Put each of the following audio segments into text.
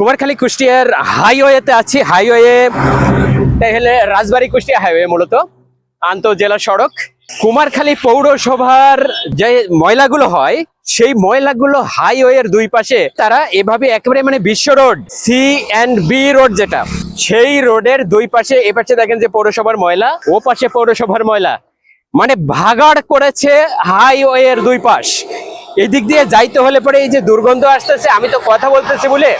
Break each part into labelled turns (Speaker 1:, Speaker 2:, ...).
Speaker 1: কুমারখালী কুষ্টিয়ার হাইওয়েতে আছি। হাইওয়ে হলে রাজবাড়ী কুষ্টিয়া হাইওয়ে মূলত। আন্তঃজেলা সড়ক। কুমারখালী পৌরসভার যে ময়লাগুলো হয়, সেই ময়লাগুলো হাইওয়ের দুই পাশে। তারা এভাবে একেবারে মানে Biswa road, C and B road যেটা, সেই রোডের দুই পাশে, এ পাশে দেখেন যে পৌরসভার ময়লা, ও পাশে পৌরসভার ময়লা। মানে ভাগাড় করেছে হাইওয়ের দুই পাশ। এদিক দিয়ে যাইতে হলে পরে এই যে দুর্গন্ধ আসতেছে, আমি তো কথা বলতেছি বলে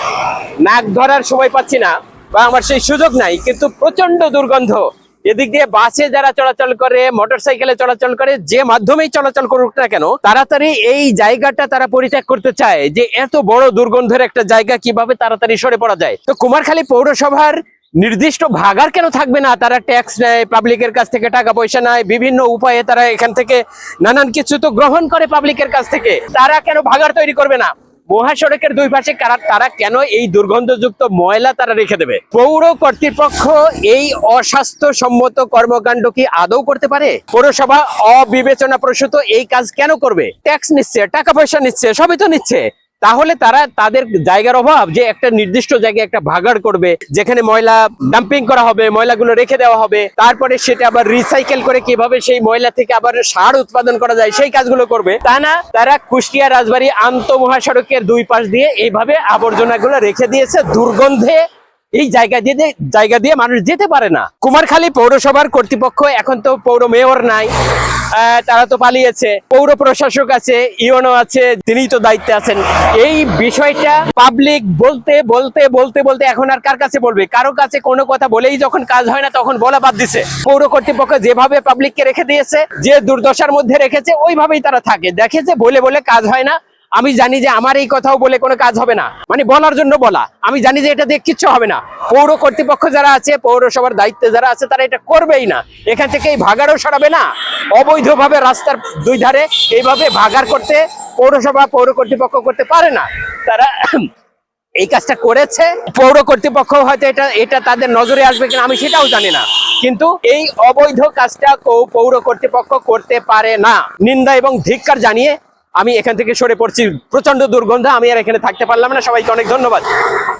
Speaker 1: নাক ধরার সময় পাচ্ছি না বা আমার সেই সুযোগ নাই, কিন্তু প্রচণ্ড দুর্গন্ধ। এদিক দিয়ে বাসে যারা চলাচল করে মোটর সাইকেলে চলাচল করে, যে মাধ্যমেই চলাচল করুক না কেন, তাড়াতাড়ি এই জায়গাটা তারা পরিত্যাগ করতে চায় যে এত বড় দুর্গন্ধের একটা জায়গা কীভাবে তাড়াতাড়ি সরে পড়া যায়। তো কুমারখালী পৌরসভার নির্দিষ্ট ভাগার কেন থাকবে না? তারা ট্যাক্স নেয় পাবলিকের কাছ থেকে টাকা পয়সা নেয়, বিভিন্ন উপায়ে তারা এখান থেকে নানান কিছু তো গ্রহণ করে পাবলিকের কাছ থেকে। তারা কেন ভাগার তৈরি করবে না? মহাসড়কের দুই পাশে তারা কেন এই দুর্গন্ধযুক্ত ময়লা তারা রেখে দেবে? পৌর কর্তৃপক্ষ এই অস্বাস্থ্যসম্মত কর্মকাণ্ড কি আদৌ করতে পারে? পৌরসভা অবিবেচনা প্রসূত এই কাজ কেন করবে? ট্যাক্স নিচ্ছে, টাকা পয়সা নিচ্ছে, সবই তো নিচ্ছে। তাহলে তারা তাদের জায়গার অভাব যে একটা নির্দিষ্ট জায়গায় একটা ভাগাড় করবে, যেখানে ময়লা ডাম্পিং করা হবে, ময়লাগুলো রেখে দেওয়া হবে, তারপরে সেটা আবার রিসাইকেল করে কীভাবে সেই ময়লা থেকে আবার সার উৎপাদন করা যায়, সেই কাজগুলো করবে। তা না, তারা কুষ্টিয়া, রাজবাড়ি আন্ত মহাসড়কের দুই পাশ দিয়ে এইভাবে আবর্জনাগুলো রেখে দিয়েছে, দুর্গন্ধে এই জায়গা দিয়ে জায়গা দিয়ে মানুষ যেতে পারে না। কুমারখালী পৌরসভার কর্তৃপক্ষ এখন তো পৌর মেয়র নাই। তারা তো পালিয়েছে। পৌর প্রশাসক আছে ইওনো আছে তিনিই তো দায়িত্বে আছেন। এই বিষয়টা পাবলিক বলতে বলতে বলতে বলতে এখন আর কার কাছে বলবে? কারও কাছে কোনো কথা বলেই যখন কাজ হয় না, তখন বলা বাদ দিছে। পৌর কর্তৃপক্ষ যেভাবে পাবলিককে রেখে দিয়েছে, যে দুর্দশার মধ্যে রেখেছে, ওইভাবেই তারা থাকে। দেখে যে বলে বলে কাজ হয় না আমি জানি যে আমার এই কথাও বলে কোনো কাজ হবে না। মানে বলার জন্য বলা। আমি জানি যে এটা দিয়ে কিচ্ছু হবে না। পৌর কর্তৃপক্ষ যারা আছে, পৌরসভার দায়িত্বে যারা আছে, তারা এটা করবেই না। এখান থেকে এই ভাগাড়ও সরাবে না। অবৈধভাবে রাস্তার দুই ধারে এইভাবে ভাগার করতে পৌরসভা, পৌর কর্তৃপক্ষ করতে পারে না। তারা এই কাজটা করেছে। পৌর কর্তৃপক্ষ হয়তো এটা এটা তাদের নজরে আসবে কিনা আমি সেটাও জানি না। কিন্তু এই অবৈধ কাজটা পৌর কর্তৃপক্ষ করতে পারে না। নিন্দা এবং ধিক্কার জানিয়ে আমি এখান থেকে সরে পড়ছি। প্রচণ্ড দুর্গন্ধ, আমি আর এখানে থাকতে পারলাম না। সবাইকে অনেক ধন্যবাদ।